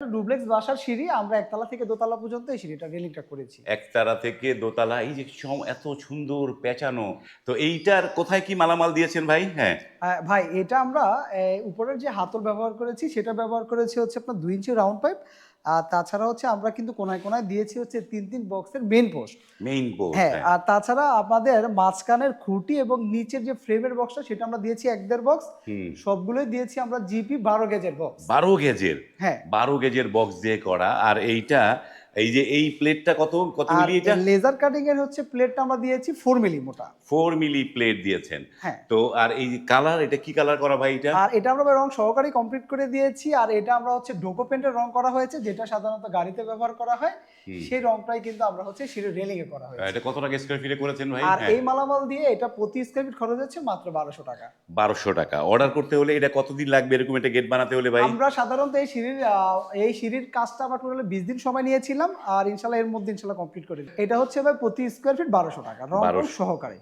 Duplex বাসার সিঁড়ি আমরা একতলা থেকে দোতলা পর্যন্ত এই সিঁড়িটা রেলিংটা করেছি। একতলা থেকে দোতলা এই যে সম- এত সুন্দর পেঁচানো। তো এইটার কোথায় কি মালামাল দিয়েছেন ভাই? হ্যাঁ। ভাই এটা আমরা উপরের যে হাতল ব্যবহার করেছি সেটা ব্যবহার করেছি হচ্ছে আপনার দুই ইঞ্চি রাউন্ড পাইপ আর তাছাড়া হচ্ছে আমরা কিন্তু কোনায় কোনায় দিয়েছি হচ্ছে তিন তিন বক্সের মেইন পোস্ট মেইন পোস্ট হ্যাঁ আর তাছাড়া আমাদের মাঝখানের খুঁটি এবং নিচের যে ফ্রেমের বক্সটা সেটা আমরা দিয়েছি এক দেড় বক্স সবগুলোই দিয়েছি আমরা জিপি বারো গেজের বক্স বারো গেজের হ্যাঁ। বারো গেজের বক্স দিয়ে করা। আর এইটা এই যে এই প্লেটটা কত কত মিলি এটা? লেজার কাটিং এর হচ্ছে প্লেটটা আমরা দিয়েছি ফোর মিলি মোটা। ফোর মিলি প্লেট দিয়েছেন। হ্যাঁ। তো আর এই কালার এটা কি কালার করা ভাই এটা? আর এটা আমরা রং সহকারী কমপ্লিট করে দিয়েছি আর এটা আমরা হচ্ছে ডোকো পেন্টের রং করা হয়েছে যেটা সাধারণত গাড়িতে ব্যবহার করা হয়। সেই রংটাই কিন্তু আমরা হচ্ছে সিঁড়ি রেলিং এ করা হয়েছে। এটা কত টাকা স্কোয়ার ফিটে করেছেন ভাই? আর হ্যাঁ। এই মালামাল দিয়ে এটা প্রতি স্কোয়ার ফিট খরচ হচ্ছে মাত্র বারোশো টাকা। বারোশো টাকা। অর্ডার করতে হলে এটা কতদিন লাগবে এরকম একটা গেট বানাতে হলে ভাই? আমরা সাধারণত এই সিঁড়ির এই সিঁড়ির কাজটা আমরা টোটালি বিশ দিন সময় নিয়েছিলাম। আর ইনশাল্লাহ এর মধ্যে ইনশাল্লাহ কমপ্লিট করে। এটা হচ্ছে ভাই প্রতি স্কোয়ার ফিট বারোশো টাকা রং সহকারে